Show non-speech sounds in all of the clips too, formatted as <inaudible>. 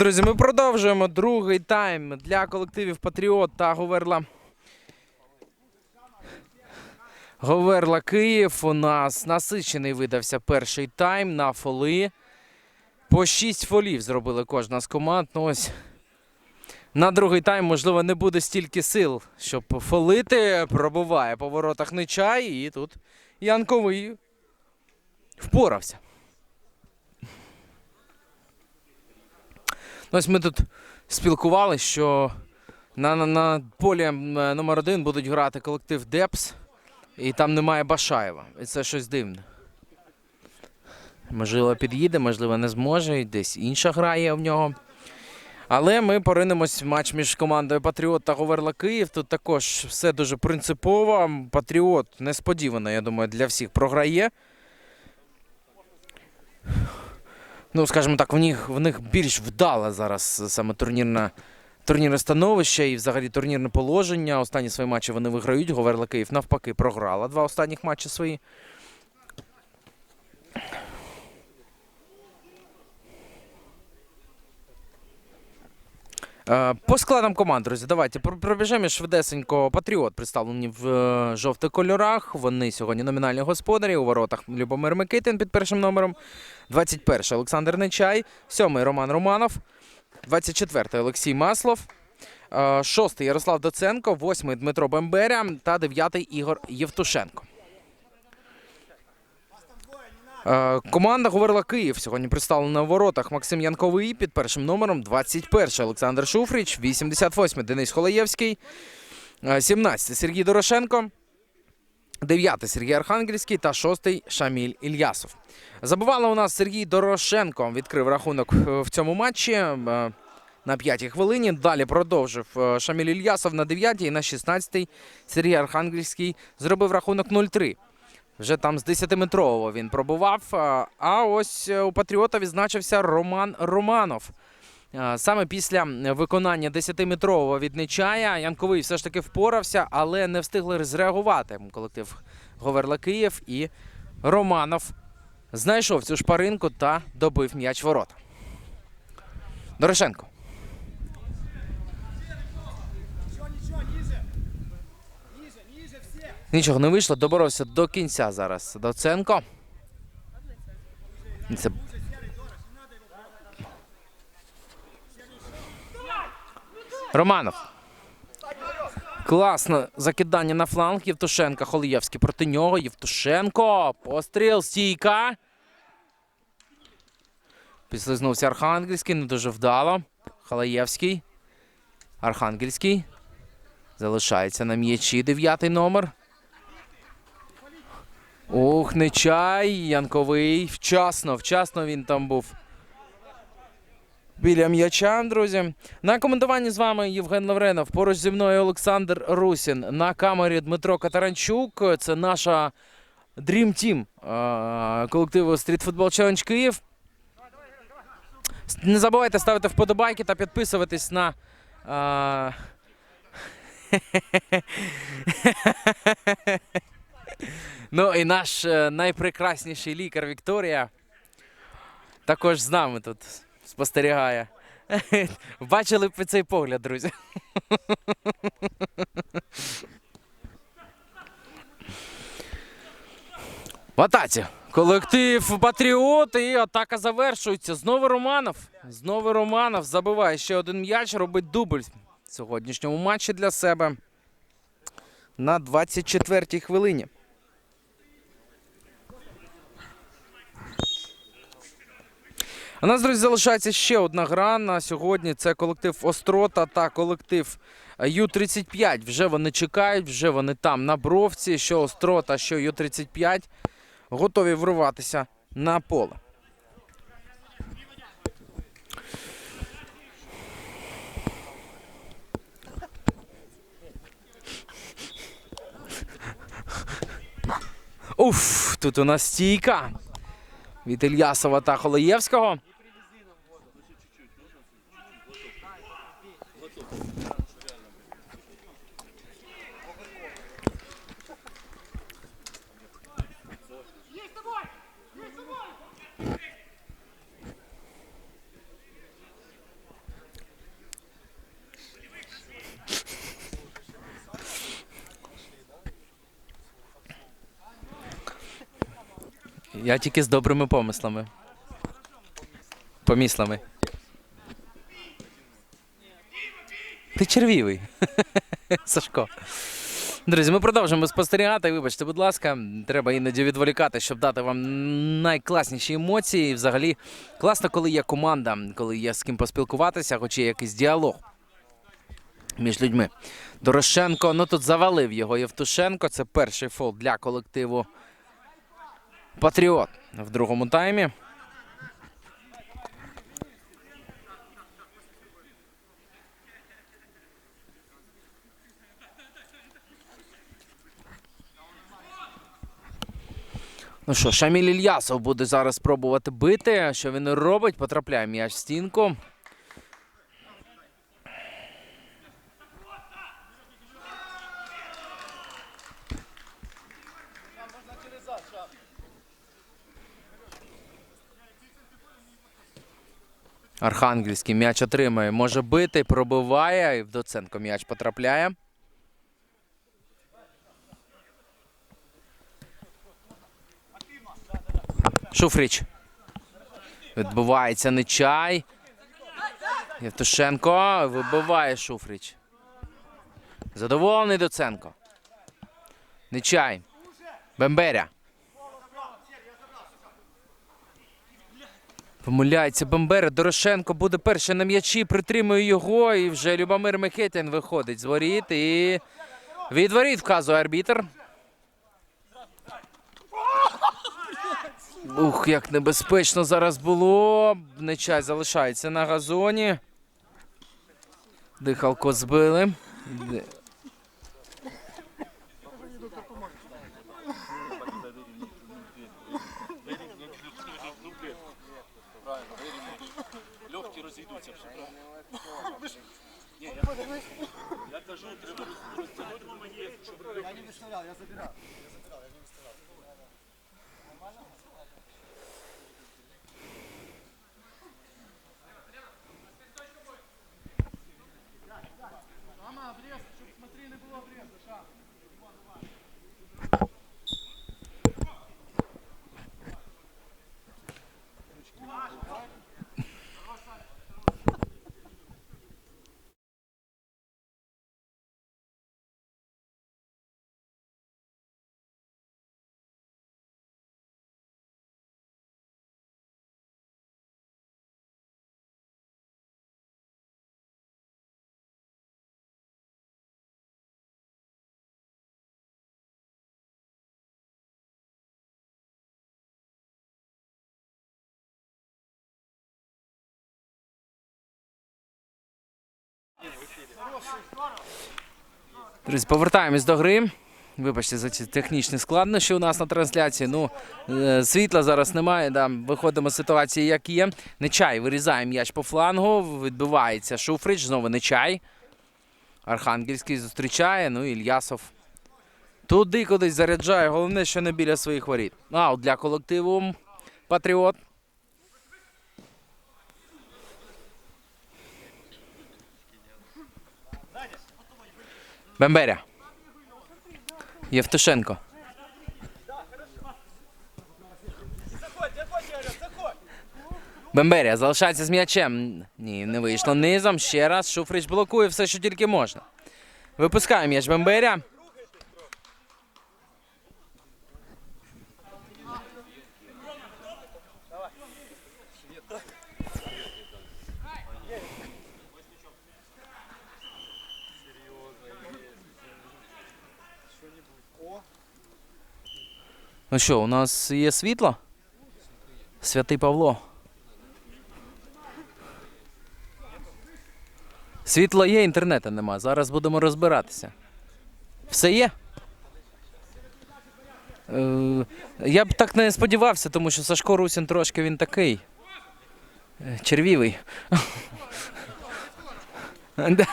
Друзі, ми продовжуємо другий тайм для колективів Патріот та Говерла. Говерла Київ. У нас насичений видався перший тайм на фоли. По 6 фолів зробили кожна з команд. Ну ось на другий тайм, можливо, не буде стільки сил, щоб фолити. Пробуває по воротах Нечай. І тут Янковий впорався. Ось ми тут спілкувалися, що на, на, на полі е, номер один будуть грати колектив Депс, і там немає Башаєва. І це щось дивне. Можливо, під'їде, можливо, не зможе, десь інша гра є в нього. Але ми поринемось в матч між командою Патріот та Говерла Київ. Тут також все дуже принципово. Патріот несподівано, я думаю, для всіх програє. Ну, скажімо так, в них, в них більш вдала зараз саме турнірна. турнірне становище і взагалі турнірне положення. Останні свої матчі вони виграють. Говерла Київ навпаки програла два останніх матчі свої. По складам команд, друзі, давайте пр- пробіжемо швидесенько. Патріот представлені в е, жовтих кольорах. Вони сьогодні номінальні господарі. У воротах Любомир Микитин під першим номером. 21 Олександр Нечай, 7 Роман Романов, 24 Олексій Маслов, 6 Ярослав Доценко, 8 Дмитро Бемберя та 9 Ігор Євтушенко. Е, Команда говорила Київ. Сьогодні представлена у воротах Максим Янковий під першим номером 21 Олександр Шуфріч, 88 Денис Холоєвський, е, 17 Сергій Дорошенко, 9 Сергій Архангельський та 6 Шаміль Ільясов. Забувала у нас Сергій Дорошенко. Відкрив рахунок е, в цьому матчі е, на п'ятій хвилині. Далі продовжив е, Шаміль Ільясов на 9-й і на 16-й Сергій Архангельський зробив рахунок 0-3. Вже там з 10-метрового він пробував. А- А ось е, у Патріота відзначився Роман Романов. Е, Саме після виконання 10-метрового від Нечая Янковий все ж таки впорався, але не встигли зреагувати колектив Говерла Київ і Романов знайшов цю шпаринку та добив м'яч ворота. Дорошенко. Нічого не вийшло, доборовся до кінця зараз. Доценко. Це... Романов. Класне закидання на фланг Євтушенка. Холієвський проти нього. Євтушенко. Постріл. Стійка. Підслизнувся Архангельський. Не дуже вдало. Халаєвський. Архангельський. Залишається на м'ячі дев'ятий номер. Ух, Нечай. Янковий. Вчасно, вчасно він там був. Біля м'яча, друзі. На коментуванні з вами Євген Лавренов. Поруч зі мною Олександр Русін. На камері Дмитро Катаранчук. Це наша Dream Team колективу Street Football Challenge Київ. Не забувайте ставити вподобайки та підписуватись на. е, <laughs> ну і наш е, найпрекрасніший лікар Вікторія також з нами тут спостерігає. <laughs> Бачили б цей погляд, друзі. <laughs> В. Колектив Патріот і атака завершується. Знову Романов. Знову Романов забиває ще один м'яч, робить дубль в сьогоднішньому матчі для себе на 24-й хвилині. У нас, друзі, залишається ще одна гра на сьогодні. Це колектив Острота та колектив Ю-35. Вже вони чекають, вже вони там на бровці. Що Острота, що Ю-35 готові вриватися на поле. Уф, тут у нас стійка від Ільясова та Холоєвського. Я тільки з добрими помислами. Поміслами. Ти червівий. <laughs> Сашко. Друзі, ми продовжуємо спостерігати. Вибачте, будь ласка, треба іноді відволікати, щоб дати вам найкласніші емоції. Взагалі класно, коли є команда, коли є з ким поспілкуватися, хоч є якийсь діалог між людьми. Дорошенко, ну тут завалив його Євтушенко. Це перший фол для колективу Патріот в другому таймі. Ну що, Шаміль Ільясов буде зараз пробувати бити. Що він робить? Потрапляє м'яч в стінку. Архангельський м'яч отримає. Може бити, пробиває. І в Доценко м'яч потрапляє. Шуфріч. Відбувається Нечай. Євтушенко вибиває Шуфріч. Задоволений Доценко. Нечай. Бемберя. Помиляється Бембера. Дорошенко буде перший на м'ячі, притримує його. І вже Любомир Микитин виходить з воріт. І від воріт вказує арбітр. Ух, як небезпечно зараз було. Нечай залишається на газоні. Дихалко збили. Друзі, повертаємось до гри. Вибачте за ці технічні складнощі у нас на трансляції. Ну, е, світла зараз немає. Да. Виходимо з ситуації, як є. Нечай вирізає м'яч по флангу. Відбивається Шуфрич. Знову Нечай. Архангельський зустрічає. Ну, Ільясов. Туди кудись заряджає. Головне, що не біля своїх воріт. Аут для колективу Патріот. Бемберя. Євтушенко. Бемберія залишається з м'ячем. Ні, не вийшло низом. Ще раз. Шуфрич блокує все, що тільки можна. Випускає м'яч Бемберя. Ну що, у нас є світло? Святий Павло. Світло є, інтернету нема. Зараз будемо розбиратися. Все є? Е, я б так не сподівався, тому що Сашко Русін трошки він такий. е, Червівий. <laughs> Да.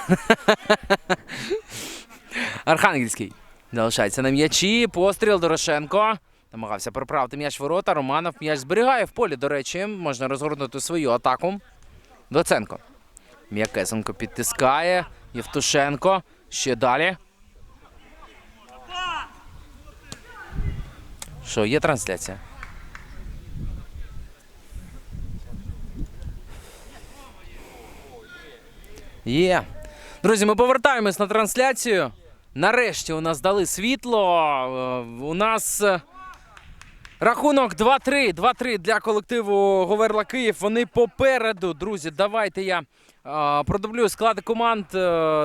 Залишається на м'ячі. Постріл Дорошенко. Намагався проправити м'яч ворота. Романов м'яч зберігає в полі. До речі, можна розгорнути свою атаку. Доценко. М'якесенко підтискає. Євтушенко. Ще далі. Що, є трансляція? Є. Друзі, ми повертаємось на трансляцію. Нарешті у нас дали світло. Е, У нас е, рахунок 2-3. 2-3 для колективу Говерла Київ. Вони попереду. Друзі, давайте я е, продублюю склади команд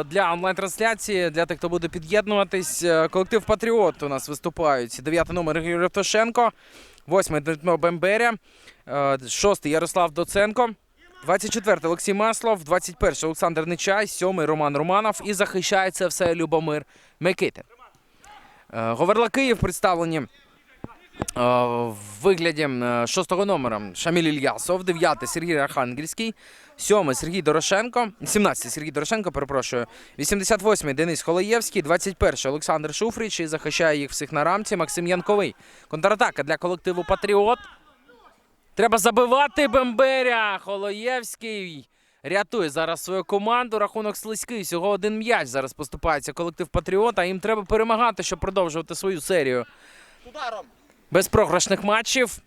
для онлайн-трансляції, для тих, хто буде під'єднуватись. Колектив Патріот у нас виступають. Дев'ятий номер Ігор Євтушенко, восьмий Дмитро Бемберя, шостий Ярослав Доценко. 24-й Олексій Маслов, 21-й Олександр Нечай, 7-й Роман Романов і захищає це все Любомир Микитин. Е, Говерла Київ представлені е, в вигляді е, шостого номера Шаміль Ільясов, 9-й Сергій Архангельський, 7-й Сергій Дорошенко, 17-й Сергій Дорошенко, перепрошую, 88-й Денис Холоєвський, 21-й Олександр Шуфрич і захищає їх всіх на рамці Максим Янковий. Контратака для колективу Патріот. Треба забивати Бемберя. Холоєвський рятує зараз свою команду. Рахунок слизький. Всього один м'яч зараз поступається колектив Патріота. Їм треба перемагати, щоб продовжувати свою серію Ударом. безпрограшних матчів.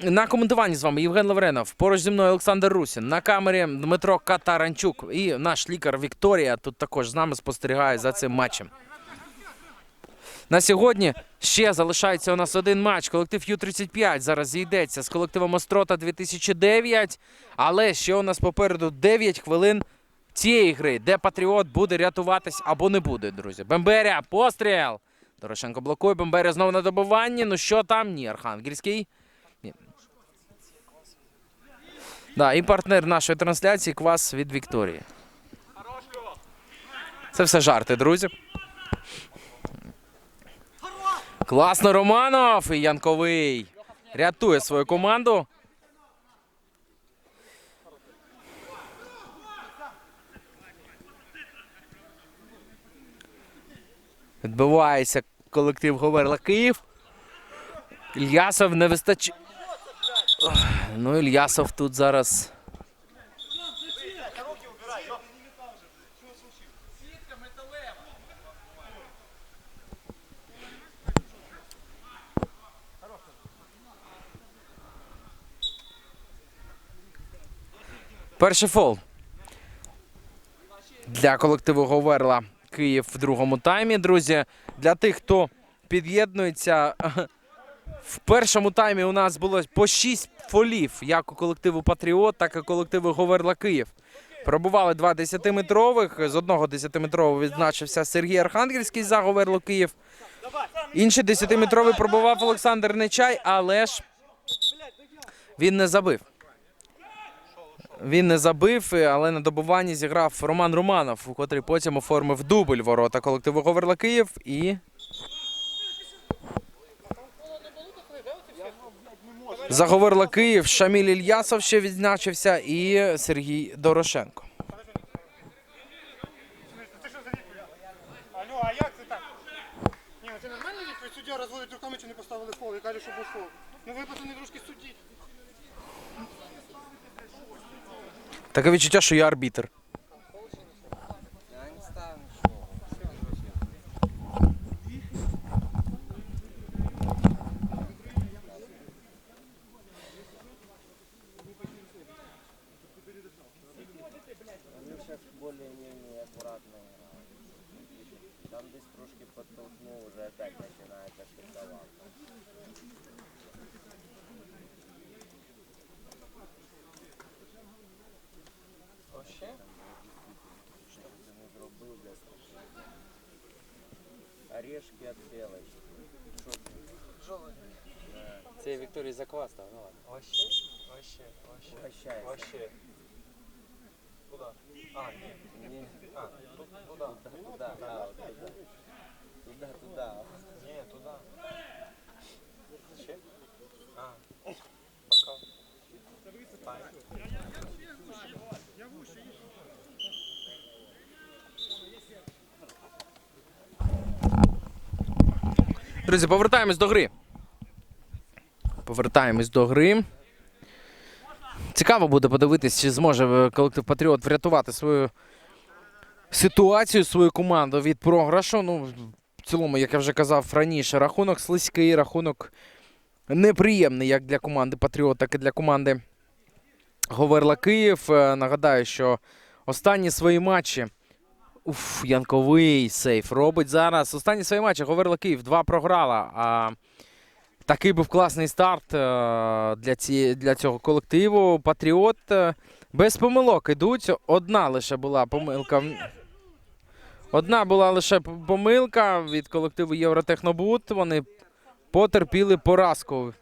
На коментуванні з вами Євген Лавренов. Поруч зі мною Олександр Русін. На камері Дмитро Катаранчук. І наш лікар Вікторія тут також з нами спостерігає за цим матчем. На сьогодні ще залишається у нас один матч. Колектив Ю-35 зараз зійдеться з колективом Острота 2009. Але ще у нас попереду 9 хвилин цієї гри, де Патріот буде рятуватись або не буде, друзі. Бемберя, постріл! Дорошенко блокує, Бемберя знову на добиванні. Ну що там? Ні, Архангельський. Да, і партнер нашої трансляції Квас від Вікторії. Це все жарти, друзі. Класно, Романов і Янковий рятує свою команду. Відбивається колектив Говерла Київ. Ільясов не вистачає. Ну, Ільясов тут зараз. Перший фол. Для колективу Говерла Київ в другому таймі. Друзі, для тих, хто під'єднується. <laughs> В першому таймі у нас було по 6 фолів, як у колективу Патріот, так і колективу Говерла Київ. Пробували два 10-метрових. З одного 10-метрового відзначився Сергій Архангельський за Говерло Київ. Інший 10-метровий пробував Олександр Нечай, але ж він не забив. Він не забив, але на добуванні зіграв Роман Романов, у котрий потім оформив дубль ворота колективу Говерла Київ і Заговорила Київ, Шаміль Ільясов ще відзначився і Сергій Дорошенко. За? Алло, а як це так? Ні, ну це нормальна відповідь? Суддя розводить руками, чи не поставили фол і каже, що був фол. Ну ви пацани трошки судіть. Таке відчуття, що я арбітр. Вони зараз более-менее акуратно грають. Там десь трошки подтолкнув, вже опять починається швидковато. Вообще? Що ти не зробив для страшного? Орешки від белочки. Що ти? Це Вікторій Заквас, так? Ну ладно. Вообще, вообще, вообще, Угощайся. вообще. Куда? А, нет. Ні. А, тут, туда. Туда, да, от туди. Туда, Друзі, повертаємось до гри. Повертаємось до гри. Цікаво буде подивитись, чи зможе е, колектив Патріот врятувати свою ситуацію, свою команду від програшу. Ну, в цілому, як я вже казав раніше, рахунок слизький, рахунок неприємний як для команди Патріот, так і для команди Говерла Київ. Е, Нагадаю, що Останні свої матчі. Уф, Янковий сейф робить зараз. Останні свої матчі Говерла Київ два програла. А такий був класний старт е, для, ці, для цього колективу. Патріот е, без помилок ідуть. Одна лише була помилка. Одна була лише помилка від колективу Євротехнобут. Вони потерпіли поразку.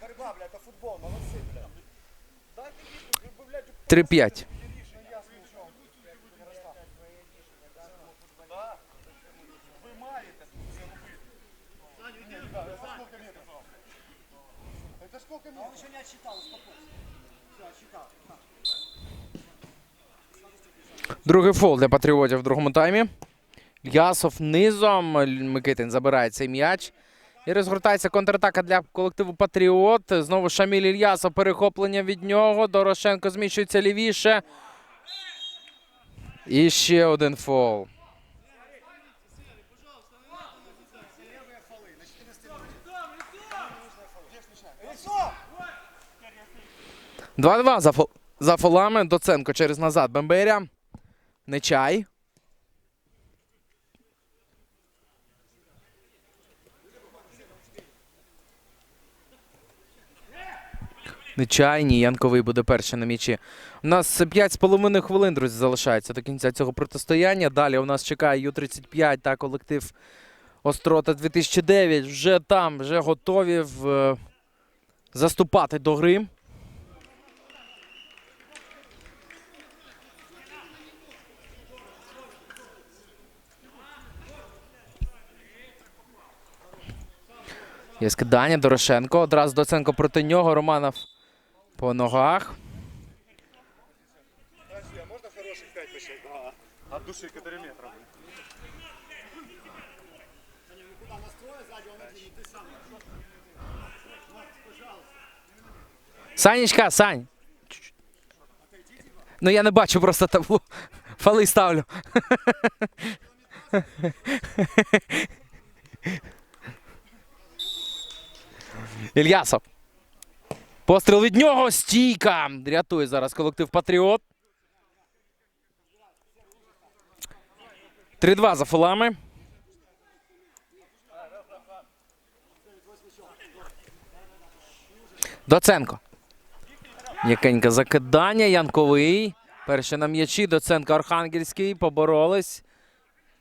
Борьба, блядь, Другий фол для патріотів в другому таймі. Ясов низом. Микитин забирає цей м'яч. І розгортається контратака для колективу Патріот. Знову Шаміль Ільясов. Перехоплення від нього. Дорошенко зміщується лівіше. І ще один фол. Лицо! 2-2 за, фол... за фолами. Доценко через назад. Бемберя. Нечай. Нечай, ні, Янковий буде перший на м'ячі. У нас 5,5 хвилин, друзі, залишається до кінця цього протистояння. Далі у нас чекає Ю-35 та колектив Острота 2009. Вже там, вже готові в... е, заступати до гри. Є скидання Дорошенко. Одразу Доценко проти нього. Романов по ногах. А можно хороших 5 посчитать? Да. От души 4 метра. Санечка, Сань. Ну я не бачу просто табло. Фали ставлю. Ільясов. Постріл від нього. Стійка. Рятує зараз колектив Патріот. 3-2 за фолами. Доценко. Якеньке закидання. Янковий. Перший на м'ячі. Доценко Архангельський. Поборолись.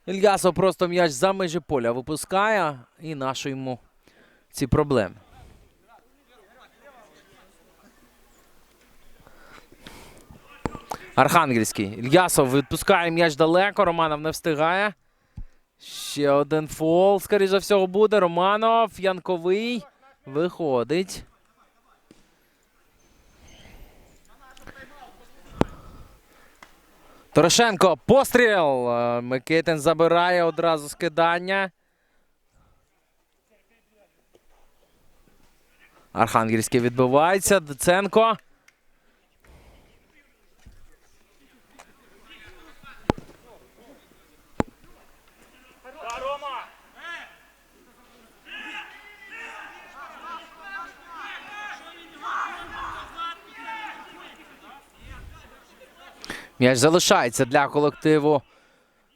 Ільясов просто м'яч за межі поля випускає. І нашу йому ці проблеми. Архангельський. Ільясов відпускає м'яч далеко. Романов не встигає. Ще один фол, скоріше за всього, буде. Романов. Янковий. Виходить. Дорошенко, постріл! Микитин забирає одразу скидання. Архангельський відбивається. Доценко. М'яч залишається для колективу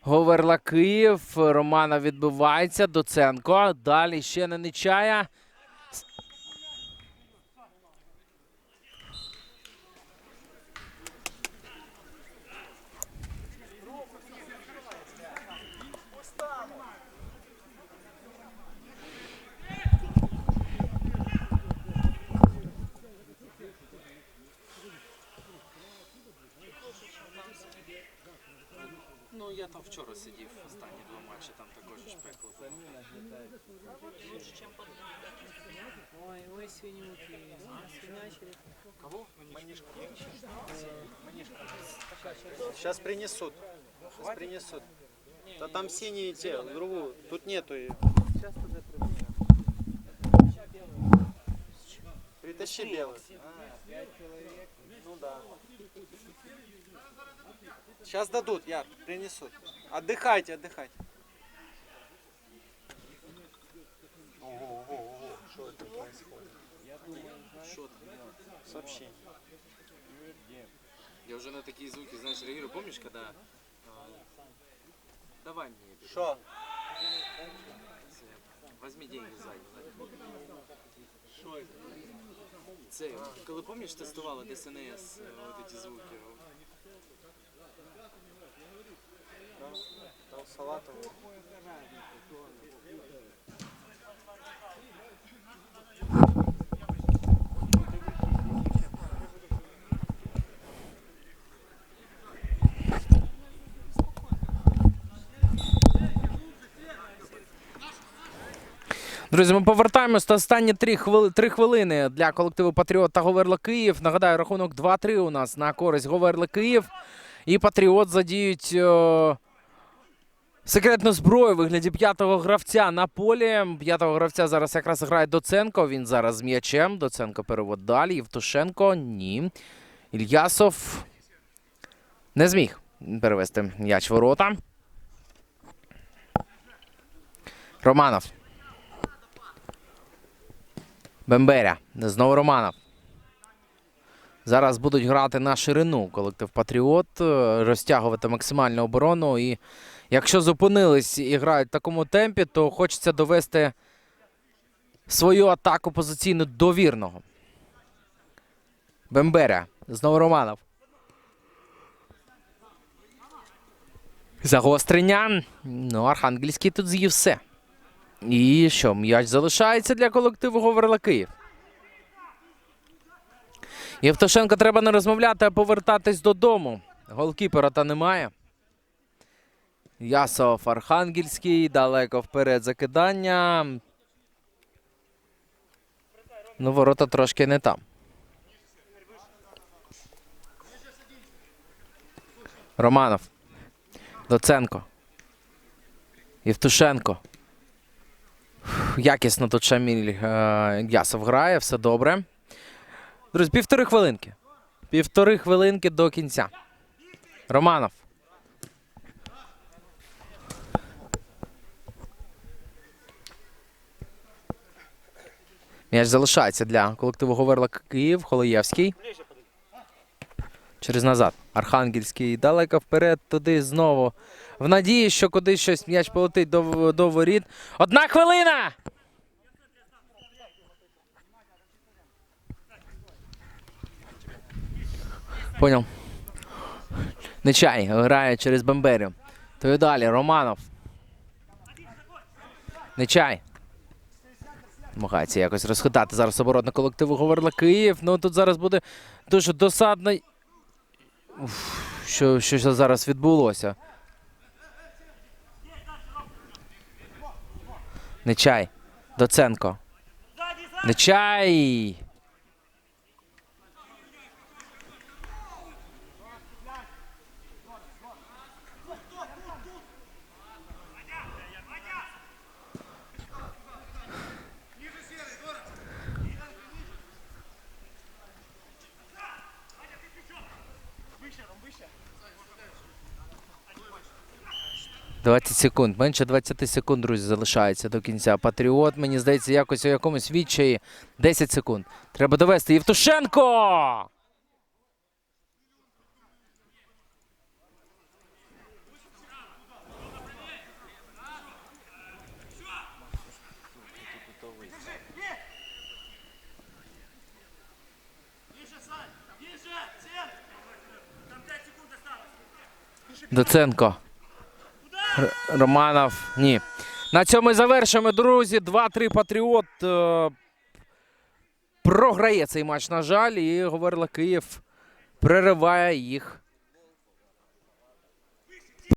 Говерла Київ. Романа відбивається. Доценко. Далі ще не нечая. Сейчас принесут. Сейчас принесут. Да там синие те, другую. Тут нету ее. Притащи белый. Ну да. Сейчас дадут, Яр, принесут. Отдыхайте, отдыхайте. Ого, ого, ого, что это происходит? Что там? Сообщение. Я вже на такі звуки, знаєш, реагирую. Помниш, коли... Давай мені. Что? Возьми деньги сзади. Що це? Коли пам'ятаєш, тестували ДСНС, е, от ці звуки. Там салатовый. Друзі, ми повертаємось до останні три, хвили, три хвилини для колективу Патріот та Говерла Київ. Нагадаю, рахунок 2-3 у нас на користь Говерла Київ. І Патріот задіють е, секретну зброю вигляді п'ятого гравця на полі. П'ятого гравця зараз якраз грає Доценко. Він зараз з м'ячем. Доценко перевод далі. Євтушенко ні. Ільясов не зміг перевести м'яч ворота. Романов. Бемберя. Знову Романов. Зараз будуть грати на ширину колектив Патріот, е, розтягувати максимальну оборону. І якщо зупинились і грають в такому темпі, то хочеться довести свою атаку позиційну до вірного. Бемберя. Знову Романов. Загострення. Ну, Архангельський тут з'їв все. І що, м'яч залишається для колективу Говерла Київ. Євтушенко треба не розмовляти, а повертатись додому. Голкіпера та немає. Ясов Архангельський. Далеко вперед закидання. Ну, ворота трошки не там. Романов. Доценко. Євтушенко. Якісно тут Шаміль е, Ясов грає, все добре. Друзі, півтори хвилинки. Півтори хвилинки до кінця. Романов. М'яч залишається для колективу Говерла Київ, Холоєвський. Через назад. Архангельський далеко вперед, туди знову. В надії, що кудись щось м'яч полетить до, до воріт. Одна хвилина! Понял. Нечай грає через Бамберю. То і далі Романов. Нечай. Намагається якось розхитати зараз оборотне колективу Говерла Київ. Ну тут зараз буде дуже досадно. Що, що зараз відбулося? Нечай. Доценко. Нечай. — 20 секунд. Менше 20 секунд, друзі, залишається до кінця. Патріот, мені здається, якось у якомусь відчаї. 10 секунд. Треба довести. Євтушенко! Тише, Романов. Ні. На цьому і завершуємо, друзі. 2-3 Патріот е, програє цей матч, на жаль, і говорила Київ. Перериває їх